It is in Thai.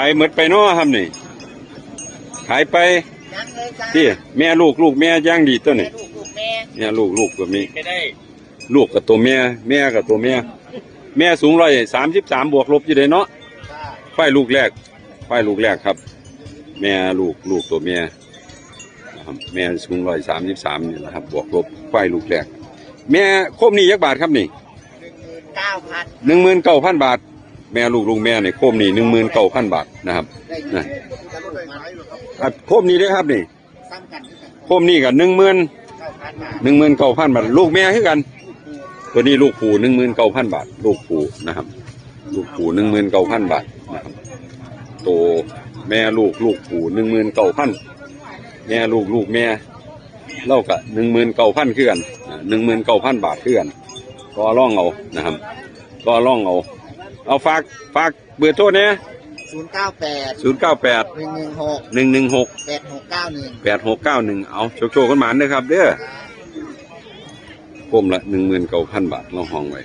ขายหมดไปเนาะครับนี่ ขายไปยังเลยจ้าที่แม่ลูกลูกแม่ย่างดีตัวแม่นี่ลูกลูกแม่เนี่ยลูกลูกก็มี ไม่ได้ลูกกับตัวแม่ แม่กับตัวแม่ แม่สูงร้อยสามสิบสามบวกลบอยู่เลยเนาะจ้าควายลูกแรกควายลูกแรกครับ แม่ลูกลูกตัวแม่นะครับแม่สูงร้อยสามสิบสามนี่แหละครับ บวกลบควายลูกแรก แม่โคมนี่ยักบาทครับนี่หนึ่งหมื่นเก้าพันหนึ่งหมื่นเก้าพันบาท แม่ลูกลูกแม่เนี่ยโคมนี่หนึ่งหมื่นเก้าพันบาทนะครับนะอะโคมนี่เด้อครับนี่โคมนี่กับหนึ่งหมื่นหนึ่งหมื่นเก้าพันบาทลูกแม่คือกัน ตัวนี้ลูกผูหนึ่งหมื่นเก้าพันบาท ลูกผูนะครับ ลูกผูหนึ่งหมื่นเก้าพันบาทนะครับตัวแม่ลูกลูกผูหนึ่งหมื่นเก้าพันแม่ลูกลูกแม่เล่ากับหนึ่งหมื่นเก้าพันคือกันหนึ่งหมื่นเก้าพันบาทคือกันก็ล่องเอานะครับ ก็ล่องเอา เอาฝากฝากเบอร์โทรเนี่ยศูนย์เก้าแปดศูนย์เก้าแปดหนึ่งหนึ่งหกหนึ่งหนึ่งหกแปดหกเก้าหนึ่งแปดหกเก้าหนึ่งเอาโชคโชคกันหมานเด้อครับ เด้อก้มละหนึ่งหมื่นเก้าพันบาทเราห้องไว้